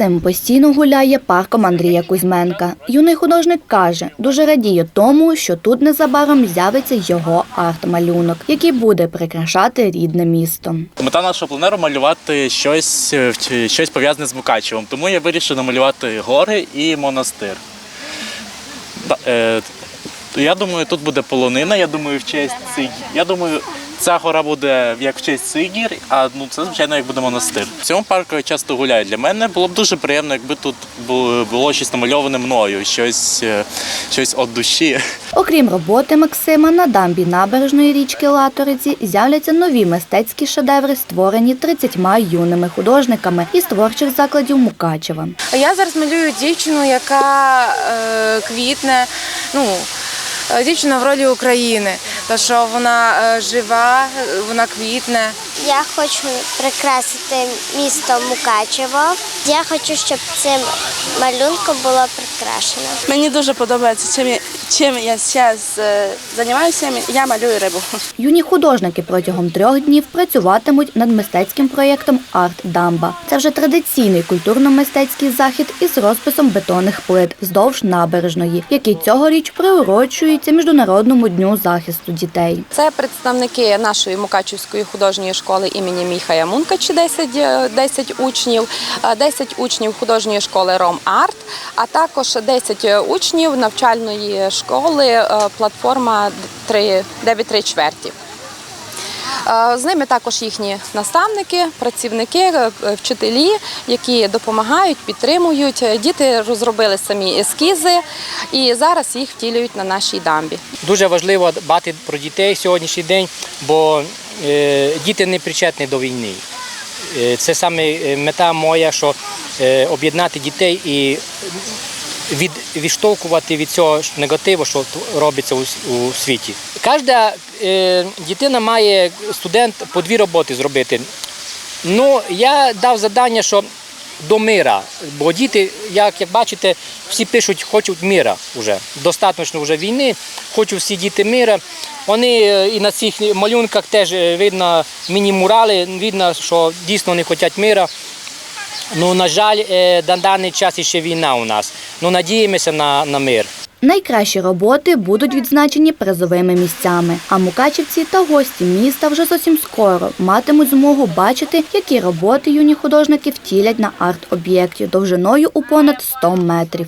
Максим постійно гуляє парком Андрія Кузьменка. Юний художник каже, дуже радіє тому, що тут незабаром з'явиться його арт-малюнок, який буде прикрашати рідне місто. Мета нашого пленеру малювати щось, е, щось пов'язане з Мукачевом. Тому я вирішив намалювати гори і монастир. Е, я думаю, тут буде полонина. Я думаю, в честь цих. Я думаю, ця гора буде як в честь цих гір, а ну це звичайно як буде монастир. В цьому парку я часто гуляю. Для мене було б дуже приємно, якби тут було, щось намальоване мною, щось, е, щось від душі. Окрім роботи Максима, на дамбі набережної річки Латориці з'являться нові мистецькі шедеври, створені 30 юними художниками із творчих закладів Мукачева. Я зараз малюю дівчину, яка е, квітне. Ну, е, дівчина в ролі України. Та що вона е, жива, е, вона квітне. Я хочу прикрасити місто Мукачево. Я хочу, щоб цим малюнком було прикрашено. Мені дуже подобається, чим я, чим я зараз е, займаюся. Я малюю рибу. Юні художники протягом трьох днів працюватимуть над мистецьким проєктом Арт Дамба. Це вже традиційний культурно-мистецький захід із розписом бетонних плит вздовж набережної, який цьогоріч приурочується Міжнародному дню захисту дітей. Це представники нашої Мукачівської художньої школи імені Міхая Мункачі, 10, е, 10 учнів, е, 10 учнів художньої школи Ром Арт, а також 10 учнів навчальної школи е, платформа 3, 9 чверті. Е, З ними також їхні наставники, працівники, е, вчителі, які допомагають, підтримують. Діти розробили самі ескізи і зараз їх втілюють на нашій дамбі. Дуже важливо дбати про дітей сьогоднішній день, бо е, діти не причетні до війни. Е, Це саме е, мета моя, що е, об'єднати дітей і від, відштовхувати від цього негативу, що робиться у, у світі. Кожна е, дитина має студент по дві роботи зробити. Ну, я дав завдання, що до мира, бо діти, як, як бачите, всі пишуть, хочуть мира вже. Достатньо вже війни, хочуть всі діти мира. Вони е, і на цих малюнках теж е, видно міні-мурали, видно, що дійсно вони хочуть мира. Ну, на жаль, е, на даний час ще війна у нас. Ну, надіємося на, на мир. Найкращі роботи будуть відзначені призовими місцями. А мукачівці та гості міста вже зовсім скоро матимуть змогу бачити, які роботи юні художники втілять на арт-об'єкті довжиною у понад 100 метрів.